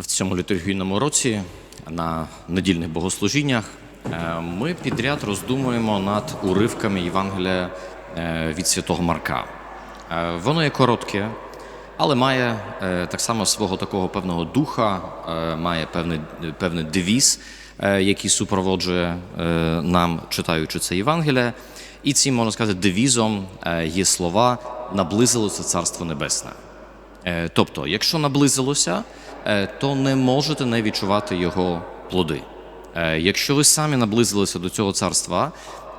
В цьому літургійному році на недільних богослужіннях е, ми підряд роздумуємо над уривками Євангелія е, від святого Марка. Е, Воно є коротке, але має так само свого такого певного духа, має певний, певний девіз, який супроводжує нам, читаючи це Євангеліє. І цим, можна сказати, девізом є слова наблизилося Царство Небесне. Е, Тобто, якщо наблизилося, е, то не можете не відчувати його плоди. Е, Якщо ви самі наблизилися до цього царства,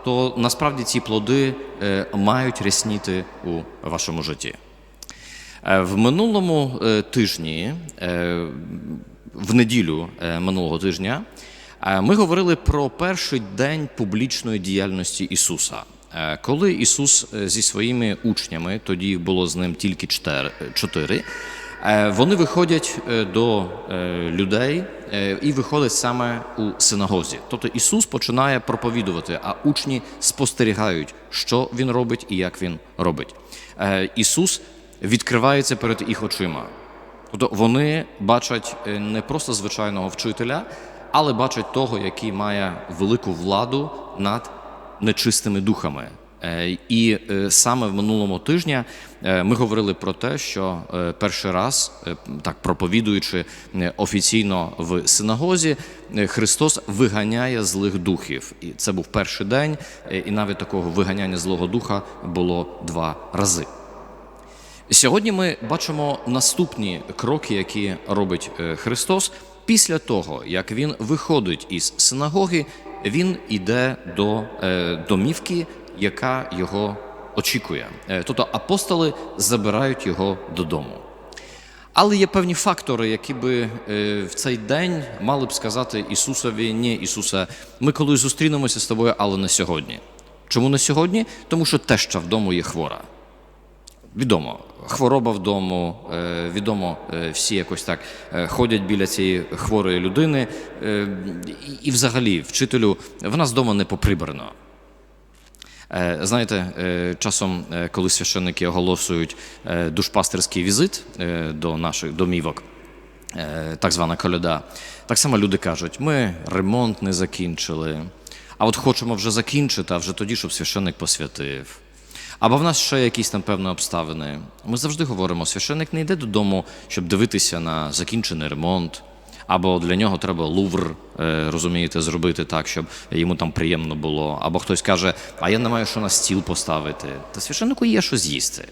то насправді ці плоди мають рясніти у вашому житті. В минулому тижні, в неділю минулого тижня, ми говорили про перший день публічної діяльності Ісуса. Е, Коли Ісус е, зі своїми учнями, тоді їх було з ним тільки чотири, е, вони виходять до людей і виходять саме у синагозі. Тобто Ісус починає проповідувати, а учні спостерігають, що Він робить і як Він робить. Ісус відкривається перед їх очима. Тобто вони бачать не просто звичайного вчителя, але бачать того, який має велику владу над нечистими духами. Е, І е, саме в минулому тижні е, ми говорили про те, що перший раз, так проповідуючи офіційно в синагозі, Христос виганяє злих духів. І це був перший день, і навіть такого виганяння злого духа було два рази. Сьогодні ми бачимо наступні кроки, які робить Христос. Після того, як він виходить із синагоги, він іде до е, домівки, яка його очікує. Е, Тобто апостоли забирають його додому. Але є певні фактори, які би е, в цей день мали б сказати Ісусові, ні, Ісусе, ми колись зустрінемося з тобою, але не сьогодні. Чому не сьогодні? Тому що теща вдома є хвора. Відомо, хвороба вдома, е, відомо, е, всі якось так е, ходять біля цієї хворої людини. І, взагалі, вчителю, в нас вдома не поприбрано. Знаєте, часом, коли священники оголошують душпастерський візит до наших домівок, так звана коляда, так само люди кажуть: ми ремонт не закінчили, а от хочемо вже закінчити, а вже тоді, щоб священник посвятив. Або в нас ще якісь там певні обставини. Ми завжди говоримо, священник не йде додому, щоб дивитися на закінчений ремонт. Або для нього треба лувр, е, розумієте, зробити так, щоб йому там приємно було. Або хтось каже, а я не маю що на стіл поставити. Та священнику є що з'їсти.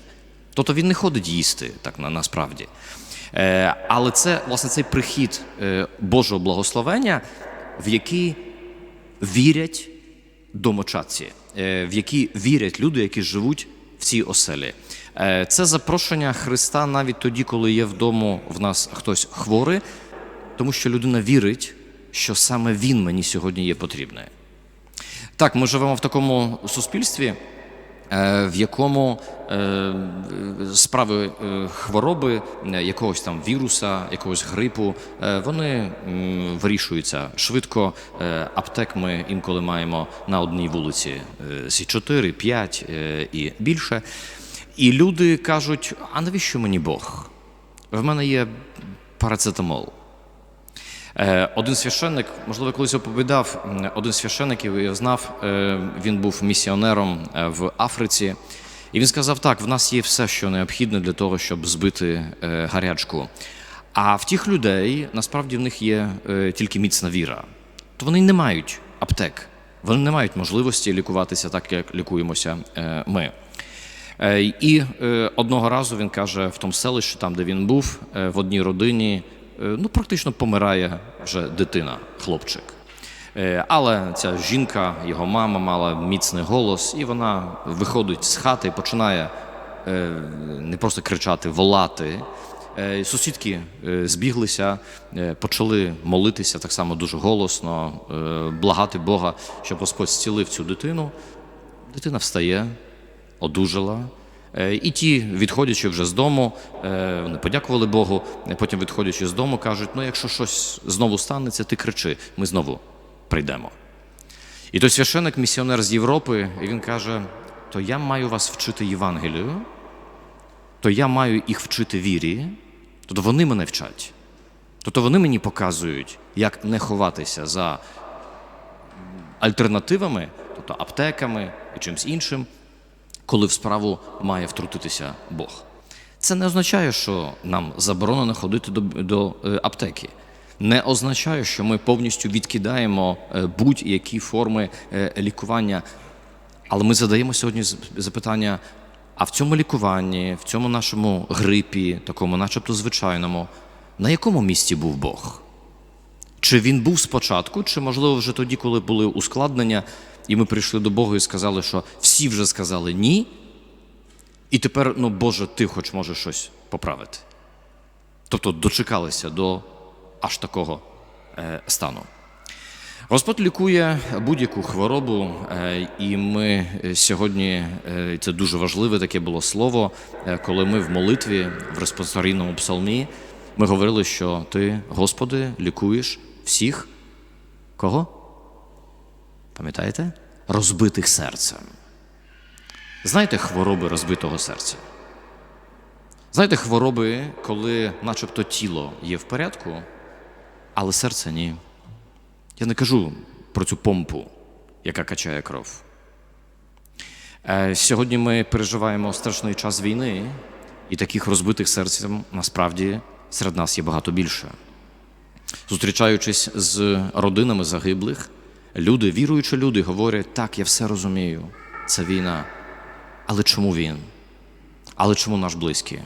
Тобто він не ходить їсти, так на, насправді. Е, але це, власне, цей прихід е, Божого благословення, в який вірять домочадці, в які вірять люди, які живуть в цій оселі. Е, Це запрошення Христа навіть тоді, коли є вдома в нас хтось хворий, тому що людина вірить, що саме він мені сьогодні є потрібний. Так, ми живемо в такому суспільстві, е, в якому е, справи е, хвороби, е, якогось там віруса, якогось грипу, е, вони вирішуються швидко. Е, Аптек ми інколи маємо на одній вулиці е, з 4, 5 е, і більше. І люди кажуть: а навіщо мені Бог? В мене є парацетамол. Е, Один священник, можливо, колись оповідав, один священників я знав, е, він був місіонером е, в Африці. І він сказав: так, в нас є все, що необхідне для того, щоб збити гарячку. А в тих людей насправді в них є тільки міцна віра. То вони не мають аптек, вони не мають можливості лікуватися так, як лікуємося ми. І одного разу він каже, в тому селищі, там, де він був, в одній родині, ну практично помирає вже дитина, хлопчик. Е, Але ця жінка, його мама мала міцний голос, і вона виходить з хати і починає е, не просто кричати, волати. Е, Сусідки е, збіглися, е, почали молитися так само дуже голосно, е, благати Бога, щоб Господь зцілив цю дитину. Дитина встає, одужала. Е, І ті, відходячи вже з дому, е, вони подякували Богу. Потім, відходячи з дому, кажуть: ну, якщо щось знову станеться, ти кричи, ми знову прийдемо. І той священик, місіонер з Європи, і він каже: то я маю вас вчити Євангелію, то я маю їх вчити вірі, тобто вони мене вчать. Тобто вони мені показують, як не ховатися за альтернативами, тобто аптеками і чимось іншим, коли в справу має втрутитися Бог. Це не означає, що нам заборонено ходити до, до е, аптеки. Не означає, що ми повністю відкидаємо е, будь-які форми е, лікування. Але ми задаємо сьогодні запитання: а в цьому лікуванні, в цьому нашому грипі, такому, начебто звичайному, на якому місці був Бог? Чи він був спочатку, чи можливо вже тоді, коли були ускладнення, і ми прийшли до Бога і сказали, що всі вже сказали ні, і тепер, ну Боже, ти хоч можеш щось поправити. Тобто дочекалися до аж такого е, стану. Господь лікує будь-яку хворобу, е, і ми е, сьогодні це дуже важливе таке було слово, коли ми в молитві в респонсорійному псалмі ми говорили, що ти, Господи, лікуєш всіх кого? Пам'ятаєте? Розбитих серцем. Знаєте хвороби розбитого серця? Знаєте хвороби, коли начебто тіло є в порядку, але серце ні. Я не кажу про цю помпу, яка качає кров. Е, Сьогодні ми переживаємо страшний час війни, і таких розбитих серцем насправді серед нас є багато більше. Зустрічаючись з родинами загиблих, люди, віруючі люди, говорять: так, я все розумію, це війна. Але чому він? Але чому наш близький?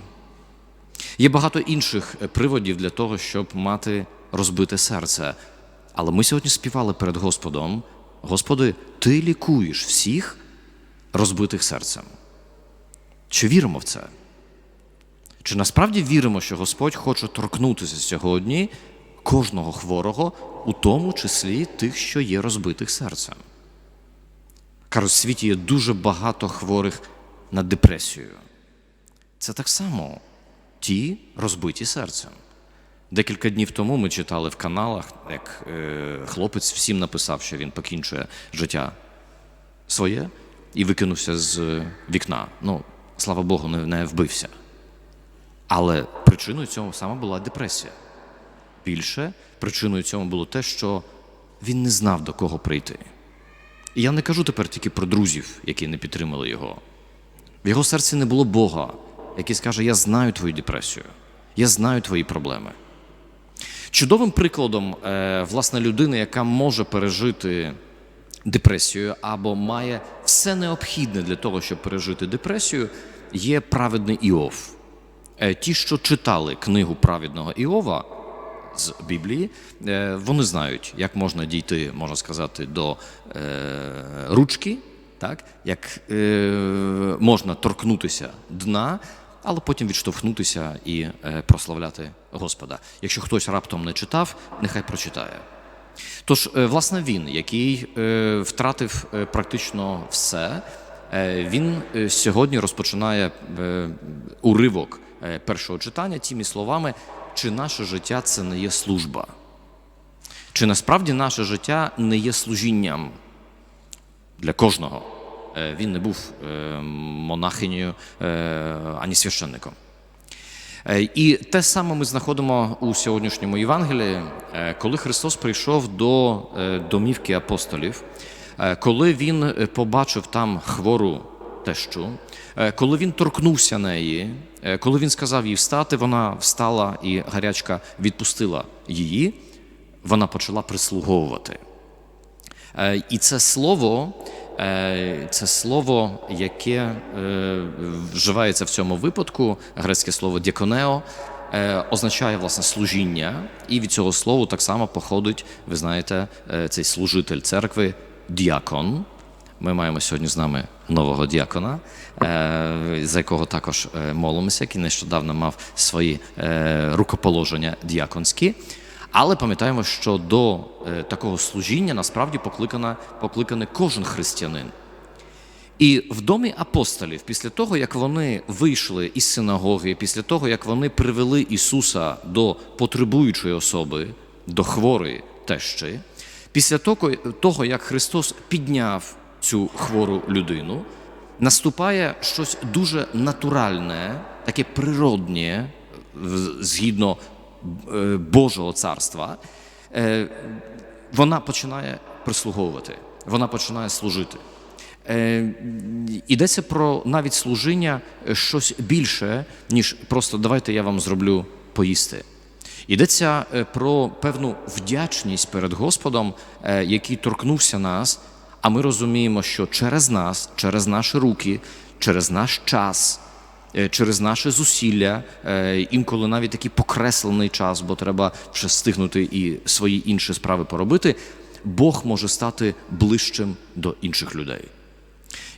Є багато інших е, приводів для того, щоб мати розбите серце. Але ми сьогодні співали перед Господом: Господи, Ти лікуєш всіх розбитих серцем. Чи віримо в це? Чи насправді віримо, що Господь хоче торкнутися сьогодні кожного хворого, у тому числі тих, що є розбитих серцем? Кажуть, в світі є дуже багато хворих на депресію. Це так само ті розбиті серцем. Декілька днів тому ми читали в каналах, як е, хлопець всім написав, що він покінчує життя своє і викинувся з вікна. Ну, слава Богу, не, не вбився. Але причиною цього саме була депресія. Більше причиною цьому було те, що він не знав, до кого прийти. І я не кажу тепер тільки про друзів, які не підтримали його. В його серці не було Бога, який скаже: Я знаю твою депресію, я знаю твої проблеми. Чудовим прикладом, е, власне, людини, яка може пережити депресію або має все необхідне для того, щоб пережити депресію, є праведний Іов. Е, Ті, що читали книгу праведного Іова з Біблії, е, вони знають, як можна дійти, можна сказати, до е, ручки, так? як е, можна торкнутися дна, але потім відштовхнутися і прославляти Господа. Якщо хтось раптом не читав, нехай прочитає. Тож, власне, він, який втратив практично все, він сьогодні розпочинає уривок першого читання тими словами, чи наше життя це не є служба, чи насправді наше життя не є служінням для кожного. Е, Він не був е, монахинею е, ані священником. І те саме ми знаходимо у сьогоднішньому Євангелії, коли Христос прийшов до домівки апостолів, коли Він побачив там хвору тещу, е, коли він торкнувся неї, е, коли він сказав їй встати, вона встала і гарячка відпустила її, вона почала прислуговувати. Е, І це слово, це слово, яке вживається в цьому випадку, грецьке слово діаконео, означає власне служіння, і від цього слова так само походить, ви знаєте, цей служитель церкви діакон. Ми маємо сьогодні з нами нового діакона, е, за якого також е, молимося, який нещодавно мав свої е, рукоположення діаконські. Але пам'ятаємо, що до такого служіння насправді покликана, покликаний кожен християнин. І в домі апостолів, після того, як вони вийшли із синагоги, після того, як вони привели Ісуса до потребуючої особи, до хворої тещі, після того, як Христос підняв цю хвору людину, наступає щось дуже натуральне, таке природнє, згідно е, Божого царства, е, вона починає прислуговувати, вона починає служити. Е, Йдеться про навіть служіння щось більше, ніж просто давайте я вам зроблю поїсти. Йдеться про певну вдячність перед Господом, який торкнувся нас, а ми розуміємо, що через нас, через наші руки, через наш час, е, через наше зусилля, е, інколи навіть такий покреслений час, бо треба вже встигнути і свої інші справи поробити, Бог може стати ближчим до інших людей.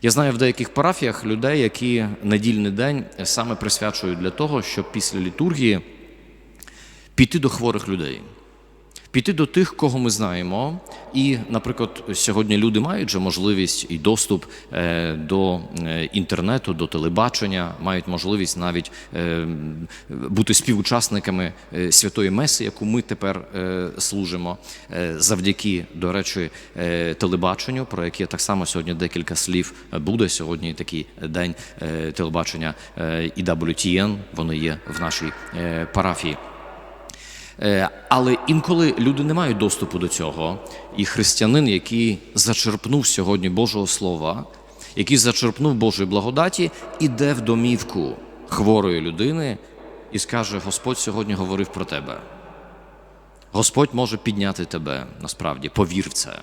Я знаю в деяких парафіях людей, які недільний день саме присвячують для того, щоб після літургії піти до хворих людей, піти до тих, кого ми знаємо. І, наприклад, сьогодні люди мають же можливість і доступ е, до е, інтернету, до телебачення, мають можливість навіть е, бути співучасниками святої Меси, яку ми тепер служимо, завдяки, до речі, телебаченню, про яке так само сьогодні декілька слів буде. Сьогодні такий день телебачення і WTN, вони є в нашій парафії. Е, Але інколи люди не мають доступу до цього, і християнин, який зачерпнув сьогодні Божого Слова, який зачерпнув Божої благодаті, іде в домівку хворої людини і скаже: Господь сьогодні говорив про тебе. Господь може підняти тебе насправді, повір в це.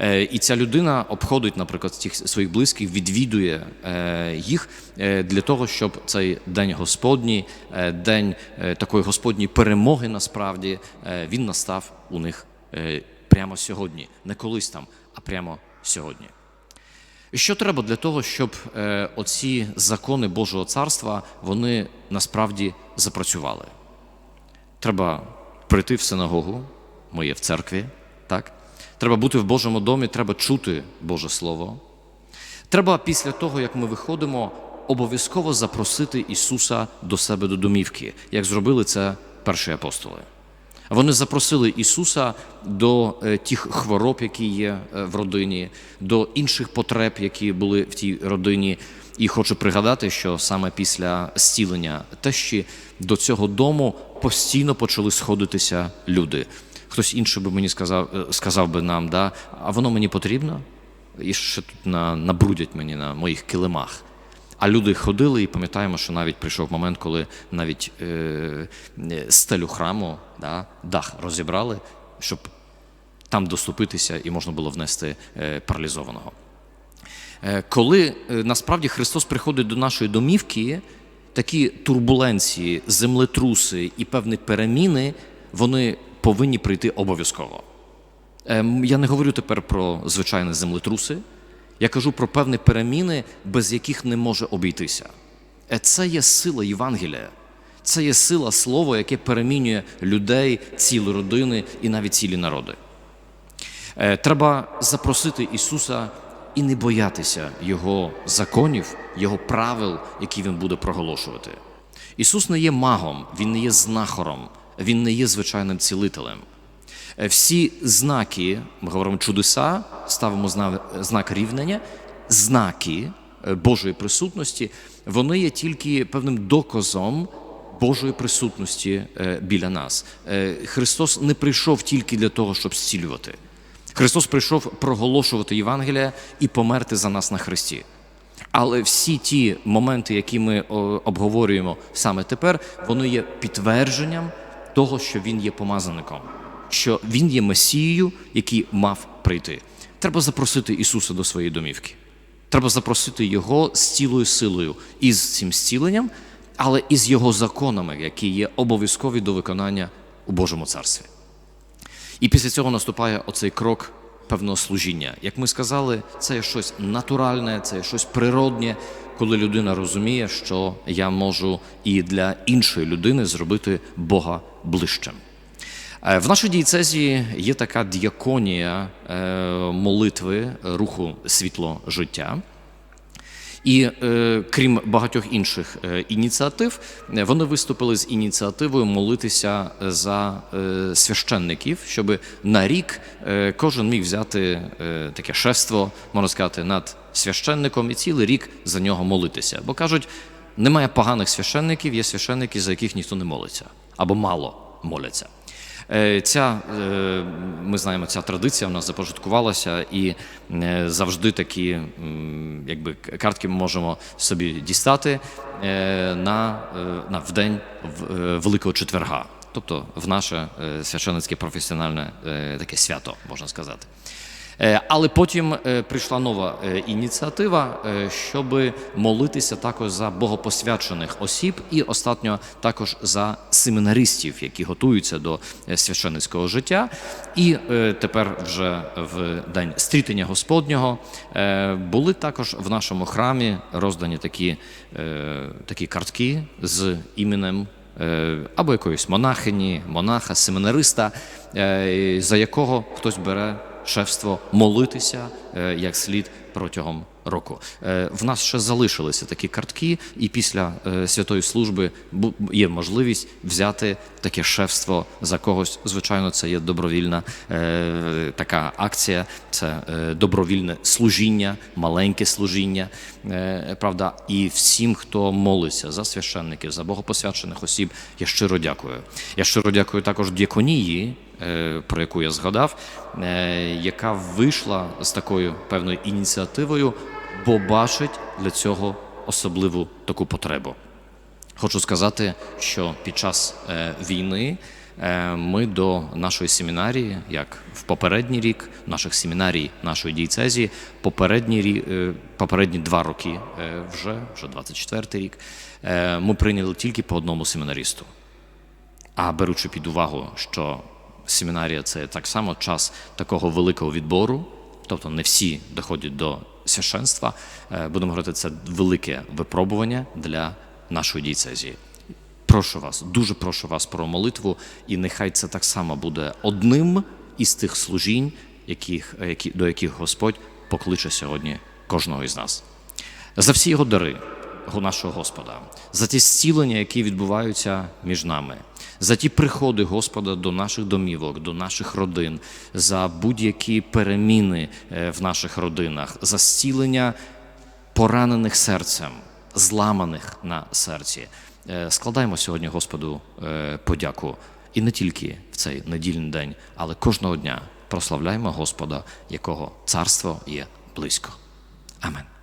Е, І ця людина обходить, наприклад, тих своїх близьких, відвідує е, їх е, для того, щоб цей день Господній, день такої Господньої перемоги, насправді, він настав у них прямо сьогодні, не колись там, а прямо сьогодні. Що треба для того, щоб оці закони Божого царства вони насправді запрацювали? Треба прийти в синагогу, ми є в церкві, так? Треба бути в Божому домі, треба чути Боже Слово. Треба після того, як ми виходимо, обов'язково запросити Ісуса до себе до домівки, як зробили це перші апостоли. Вони запросили Ісуса до е, тих хвороб, які є е, в родині, до інших потреб, які були в тій родині. І хочу пригадати, що саме після зцілення тещі до цього дому постійно почали сходитися люди. Хтось інший би мені сказав, е, сказав би нам, да, а воно мені потрібно? І ще тут на, набрудять мені на моїх килимах. А люди ходили і пам'ятаємо, що навіть прийшов момент, коли навіть е, е, стелю храму, да, дах розібрали, щоб там доступитися і можна було внести е, паралізованого. Е, Коли е, насправді Христос приходить до нашої домівки, такі турбуленції, землетруси і певні переміни, вони повинні прийти обов'язково. Ем, Я не говорю тепер про звичайні землетруси, я кажу про певні переміни, без яких не може обійтися. Е, Це є сила Євангелія, це є сила слова, яке перемінює людей, цілі родини і навіть цілі народи. Е, Треба запросити Ісуса і не боятися Його законів, Його правил, які Він буде проголошувати. Ісус не є магом, Він не є знахором, Він не є звичайним цілителем. Е, Всі знаки, ми говоримо чудеса, ставимо знак рівнення, знаки е, Божої присутності, вони є тільки певним доказом Божої присутності е, біля нас. Христос не прийшов тільки для того, щоб зцілювати. Христос прийшов проголошувати Євангелія і померти за нас на Христі. Але всі ті моменти, які ми обговорюємо саме тепер, вони є підтвердженням того, що він є помазаником, що він є Месією, який мав прийти. Треба запросити Ісуса до своєї домівки. Треба запросити Його з цілою силою і з цим зціленням, але і з його законами, які є обов'язкові до виконання у Божому царстві. І після цього наступає оцей крок певного служіння. Як ми сказали, це є щось натуральне, це є щось природнє, коли людина розуміє, що я можу і для іншої людини зробити Бога ближчим. Е, В нашій дієцезі є така діаконія е, молитви руху світло життя. І е, крім багатьох інших е, ініціатив, е, вони виступили з ініціативою молитися за е, священників, щоб на рік е, кожен міг взяти е, таке шество, можна сказати, над священником і цілий рік за нього молитися. Бо кажуть, Немає поганих священників, є священники, за яких ніхто не молиться або мало моляться. Е, Ця, е, ми знаємо, ця традиція в нас започаткувалася, і е, завжди такі якби, картки ми можемо собі дістати на, на в день Великого четверга, тобто в наше священницьке професіональне таке свято, можна сказати. Е, Але потім е, прийшла нова е, ініціатива, щоб молитися також за богопосвячених осіб і остатньо також за семінаристів, які готуються до священницького життя. І тепер вже в день стрітення Господнього були також в нашому храмі роздані такі, такі картки з іменем або якоїсь монахині, монаха, семинариста, за якого хтось бере шефство молитися е, як слід протягом року. Е, В нас ще залишилися такі картки, і після е, святої служби є можливість взяти таке шефство за когось. Звичайно, це є добровільна така акція, це добровільне служіння, маленьке служіння. Правда, і всім, хто молиться за священників, за богопосвячених осіб, я щиро дякую. Я щиро дякую також діаконії, е, про яку я згадав, е, яка вийшла з такою певною ініціативою, бо бачить для цього особливу таку потребу. Хочу сказати, що під час е, війни е, ми до нашої семінарії, як в попередній рік, наших семінарій, нашої дієцезії, попередні, е, попередні два роки, е, вже, вже 24-й рік, е, ми прийняли тільки по одному семінаристу. А беручи під увагу, що семінарія це так само час такого великого відбору, тобто не всі доходять до священства, е, будемо говорити, це велике випробування для нашої дієцезії. Прошу вас, дуже прошу вас про молитву, і нехай це так само буде одним із тих служінь, яких, які, до яких Господь покличе сьогодні кожного із нас. За всі його дари нашого Господа, за ті зцілення, які відбуваються між нами, за ті приходи Господа до наших домівок, до наших родин, за будь-які переміни е, в наших родинах, за зцілення поранених серцем, зламаних на серці. Е, Складаємо сьогодні Господу е, подяку і не тільки в цей недільний день, але кожного дня прославляємо Господа, якого царство є близько. Амен.